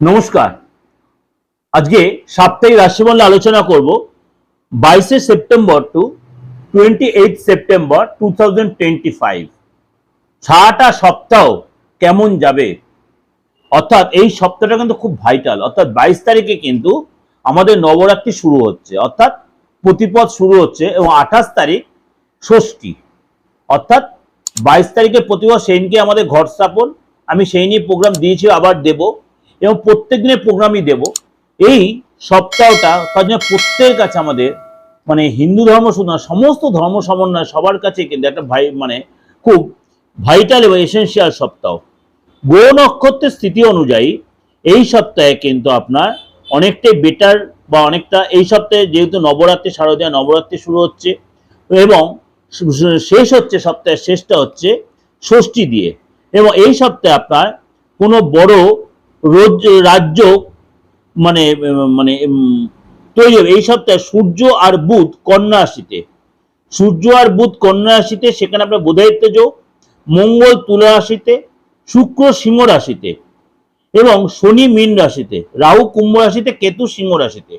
নমস্কার। আজকে সাপ্তাহিক রাশিমণ্ডলে আলোচনা করব বাইশে September to twenty eight September two thousand twenty five সারাটা সপ্তাহ কেমন যাবে? অর্থাৎ এই সপ্তাহটা কিন্তু খুব ভাইটাল অর্থাৎ বাইশ তারিখে কিন্তু আমাদের নবরাত্রি শুরু হচ্ছে। অর্থাৎ প্রতিপদ শুরু হচ্ছে এবং আঠাশ তারিখ ষষ্ঠী। অর্থাৎ বাইশ তারিখে প্রতিপদ সেইদিনকে আমাদের ঘর স্থাপন। আমি সেই নিয়ে প্রোগ্রাম দিয়েছি, আবার দেব। এবং প্রত্যেক দিনের প্রোগ্রামই দেব। এই সপ্তাহটা তার জন্য প্রত্যেকের কাছে আমাদের মানে হিন্দু ধর্ম শুধু না, সমস্ত ধর্ম সমন্বয় সবার কাছে কিন্তু একটা ভাই মানে খুব ভাইটাল এবং এসেন্সিয়াল সপ্তাহ। গ্রহ নক্ষত্রের স্থিতি অনুযায়ী এই সপ্তাহে কিন্তু আপনার অনেকটাই বেটার বা অনেকটা এই সপ্তাহে যেহেতু নবরাত্রি, শারদীয় নবরাত্রি শুরু হচ্ছে এবং শেষ হচ্ছে, সপ্তাহের শেষটা হচ্ছে ষষ্ঠী দিয়ে। এবং এই সপ্তাহে আপনার কোনো বড় রাজ্য মানে মানে তৈরি হবে। এই সপ্তাহে সূর্য আর বুধ কন্যা রাশিতে। সূর্য আর বুধ কন্যা রাশিতে, সেখানে আপনার বোধায়িত্ব মঙ্গল তুলা রাশিতে, শুক্র সিংহ রাশিতে এবং শনি মীন রাশিতে, রাহু কুম্ভ রাশিতে, কেতু সিংহ রাশিতে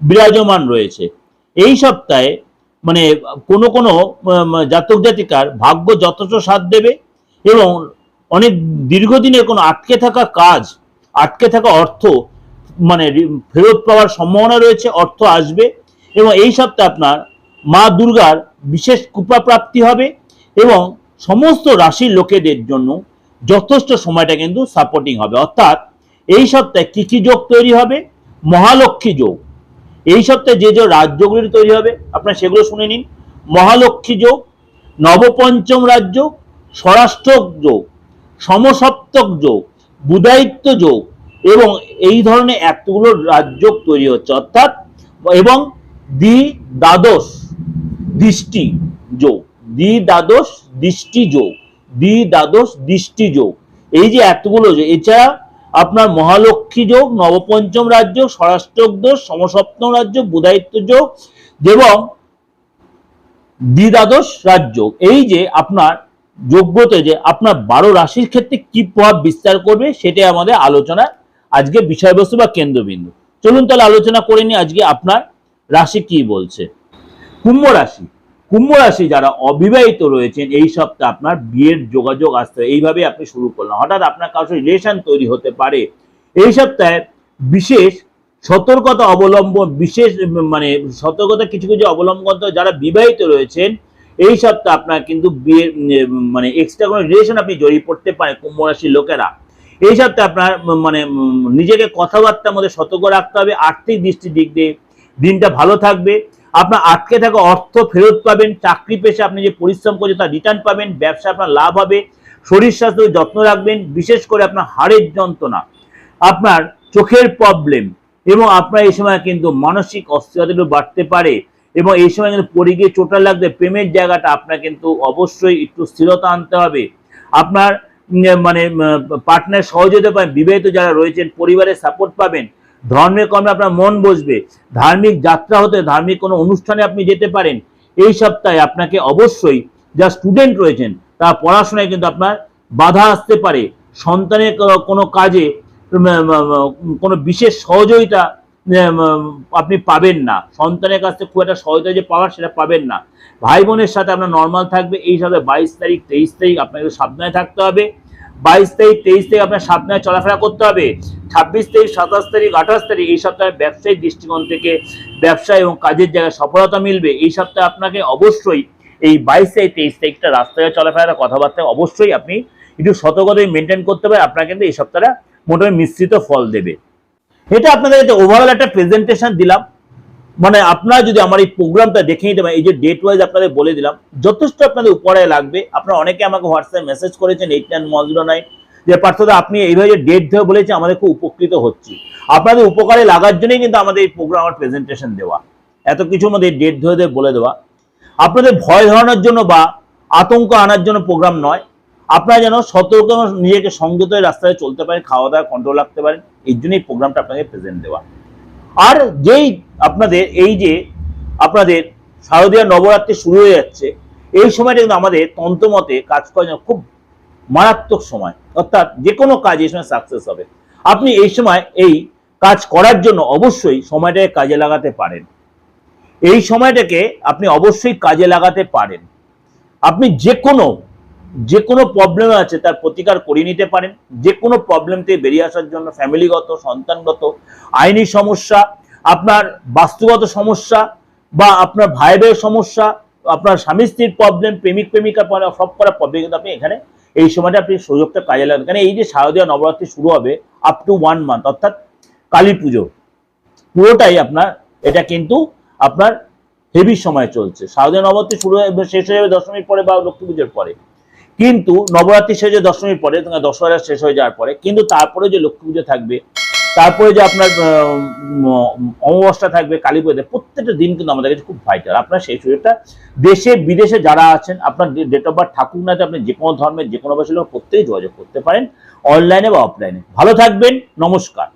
বিরাজমান রয়েছে। এই সপ্তাহে মানে কোনো কোনো জাতক জাতিকার ভাগ্য যথেষ্ট সাথ দেবে এবং অনেক দীর্ঘদিনের কোনো আটকে থাকা কাজ আটকে থাকা অর্থ মানে ফেরত পাওয়ার সম্ভাবনা রয়েছে, অর্থ আসবে। এবং এই সপ্তাহে আপনার মা দুর্গার বিশেষ কৃপা প্রাপ্তি হবে এবং সমস্ত রাশির লোকেদের জন্য যথেষ্ট সময়টা কিন্তু সাপোর্টিং হবে। অর্থাৎ এই সপ্তাহে কী কী যোগ তৈরি হবে? মহালক্ষ্মী যোগ। এই সপ্তাহে যে যে রাজ্যগুলি তৈরি হবে, আপনারা সেগুলো শুনে নিন। মহালক্ষ্মী যোগ, নবপঞ্চম রাজ্য স্বরাষ্ট্র যোগ, সমসপ্তক যোগ বুধায়িত্ব যোগ এবং এই ধরনের এতগুলো রাজ্য তৈরি হচ্ছে, অর্থাৎ এবং দ্বি দ্বাদশ দৃষ্টি যোগ দ্বি দ্বাদশ দৃষ্টি যোগ দ্বি দ্বাদশ দৃষ্টি যোগ। এই যে এতগুলো যোগ, এছাড়া আপনার মহালক্ষ্মী যোগ, নবপঞ্চম রাজ্য স্বরাষ্ট্রক দোষ সমসপ্তম রাজ্য বুধায়িত্ব যোগ এবং দ্বিদ্বাদশ রাজ্য। এই যে আপনার যোগ্যতে যে আপনার বারো রাশির ক্ষেত্রে কি প্রভাব বিস্তার করবে সেটাই আমাদের আলোচনা আজকে বিষয়বস্তু বা কেন্দ্রবিন্দু। চলুন তাহলে আলোচনা করে নিই আজকে আপনার রাশি কি বলছে। কুম্ভ রাশি। কুম্ভ রাশি যারা অবিবাহিত রয়েছেন, এই সপ্তাহে আপনার বিয়ের যোগাযোগ আসতে। এইভাবে আপনি শুরু করলেন। হঠাৎ আপনার কাছে রিলেশন তৈরি হতে পারে। এই সপ্তাহে বিশেষ সতর্কতা অবলম্বন, বিশেষ মানে সতর্কতা কিছু কিছু অবলম্বন যারা বিবাহিত রয়েছেন এই সপ্তাহে আপনার কিন্তু উম, মানে এক্সট্রা কোনো রিলেশন আপনি জড়িয়ে পড়তে পারেন কুম্ভ রাশির লোকেরা। এই সপ্তাহে আপনার মানে নিজেকে কথাবার্তার মধ্যে সতর্ক রাখতে হবে আর্থিক দৃষ্টির দিক দিয়ে দিনটা ভালো থাকবে। আপনার আটকে থাকা অর্থ ফেরত পাবেন চাকরি পেশে আপনি যে পরিশ্রম করছেন তার রিটার্ন পাবেন ব্যবসা আপনার লাভ হবে শরীর স্বাস্থ্যের যত্ন রাখবেন বিশেষ করে আপনার হাড়ের যন্ত্রণা। আপনার চোখের প্রবলেম এবং আপনার এই সময় কিন্তু মানসিক অস্থিরতা বাড়তে পারে। এবং এই সময় কিন্তু পড়ে গিয়ে চোটা লাগলে প্রেমের জায়গাটা আপনার কিন্তু অবশ্যই একটু স্থিরতা আনতে হবে। আপনার মানে পার্টনার সহযোগিতা পাবেন বিবাহিত যারা রয়েছেন পরিবারের সাপোর্ট পাবেন। ধর্মের কর্মে আপনার মন বসবে। ধার্মিক যাত্রা হতে ধার্মিক কোনো অনুষ্ঠানে আপনি যেতে পারেন। এই সপ্তাহে আপনাকে অবশ্যই যা স্টুডেন্ট রয়েছেন, তার পড়াশোনায় কিন্তু আপনার বাধা আসতে পারে। সন্তানের কোনো- কাজে কোনো বিশেষ সহযোগিতা আপনি পাবেন না। সন্তানের কাছ থেকে খুব একটা সহযোগিতা যে পাওয়ার সেটা পাবেন না। ভাই বোনের সাথে আপনার নর্মাল থাকবে, এই সাথে বাইশ তারিখ, তেইশ তারিখ আপনাকে সাবধানে থাকতে হবে। বাইশ তারিখ, তেইশ তারিখ আপনার সাবধানে চলাফেরা করতে হবে। ছাব্বিশ তারিখ, সাতাশ তারিখ, আঠাশ তারিখ, এই সপ্তাহে ব্যবসায়িক দৃষ্টিকোণ থেকে ব্যবসা এবং কাজের জায়গায় সফলতা মিলবে। এই সপ্তাহে আপনাকে অবশ্যই এই বাইশ তারিখ, তেইশ তারিখটা রাস্তায় চলাফেরা কথাবার্তা অবশ্যই আপনি একটু সতর্কতায় মেনটেন করতে পারে আপনার কিন্তু এই সপ্তাহটা মোটামুটি মিশ্রিত ফল দেবে। এটা আপনাদের একটা ওভারঅল একটা প্রেজেন্টেশন দিলাম। মানে আপনারা যদি আমার এই প্রোগ্রামটা দেখে নিতে পারেন, এই যে ডেট ওয়াইজ আপনাদের বলে দিলাম, যথেষ্ট আপনাদের উপরে লাগবে। আপনারা অনেকে আমাকে হোয়াটসঅ্যাপ মেসেজ করেছেন eight nine one zero nine যে, পার্থদা, আপনি এইভাবে যে ডেট ধরে বলেছে আমাদের খুব উপকৃত হচ্ছি। আপনাদের উপকারে লাগার জন্যই কিন্তু আমাদের এই প্রোগ্রাম আমার প্রেজেন্টেশন দেওয়া। এত কিছু আমাদের ডেট ধরে ধরে বলে দেওয়া। আপনাদের ভয় ধরানোর জন্য বা আতঙ্ক আনার জন্য প্রোগ্রাম নয়। আপনারা যেন সতর্ক নিজেকে সংযত রাস্তায় চলতে পারেন, খাওয়া দাওয়া কন্ট্রোল রাখতে পারেন, এই জন্যই প্রোগ্রামটা আপনাকে প্রেজেন্ট দেওয়া। আর যেই আপনাদের, এই যে আপনাদের শারদীয় নবরাত্রি শুরু হয়ে যাচ্ছে, এই সময়টা কিন্তু আমাদের তন্ত্রমতে কাজ করার জন্য খুব মারাত্মক সময়। অর্থাৎ যে কোনো কাজ এই সময় সাকসেস হবে। আপনি এই সময় এই কাজ করার জন্য অবশ্যই সময়টাকে কাজে লাগাতে পারেন। এই সময়টাকে আপনি অবশ্যই কাজে লাগাতে পারেন। আপনি যে কোনো যে কোনো প্রবলেম আছে, তার প্রতিকার করিয়ে নিতে পারেন। যে কোনো প্রবলেম থেকে বেরিয়ে আসার জন্য ফ্যামিলিগত সন্তানগত, আইনি সমস্যা, আপনার বাস্তুগত সমস্যা বা আপনার ভাই ভাইয়ের সমস্যা, আপনার স্বামী স্ত্রীর প্রবলেম প্রেমিক, প্রেমিকা পরে সব করা প্রবলেম কিন্তু আপনি এখানে এই সময়টা আপনি সুযোগটা কাজে লাগান কারণ এই যে শারদীয় নবরাত্রি শুরু হবে আপ টু ওয়ান মান্থ অর্থাৎ কালী পুজো, পুরোটাই আপনার, এটা কিন্তু আপনার হেভি সময় চলছে। শারদীয় নবরাত্রি শুরু শেষ হয়ে যাবে দশমীর পরে বা লক্ষ্মী পুজোর পরে। কিন্তু নবরাত্রি শেষ হয়ে দশমীর পরে দশহরা শেষ হয়ে যাওয়ার পরে, কিন্তু তারপরে যে লক্ষ্মী পুজো থাকবে, তারপরে যে আপনার অমাবস্যা থাকবে, কালী পুজোতে প্রত্যেকটা দিন কিন্তু আমাদের কাছে খুব ভাইটাল আপনার সেই সুযোগটা দেশে, বিদেশে যারা আছেন, আপনার ডেট অফ বার্থ থাকুক না আপনি যে কোনো ধর্মের, যে কোনো ভাষার লোক প্রত্যেকেই যোগাযোগ করতে পারেন অনলাইনে বা অফলাইনে ভালো থাকবেন, নমস্কার।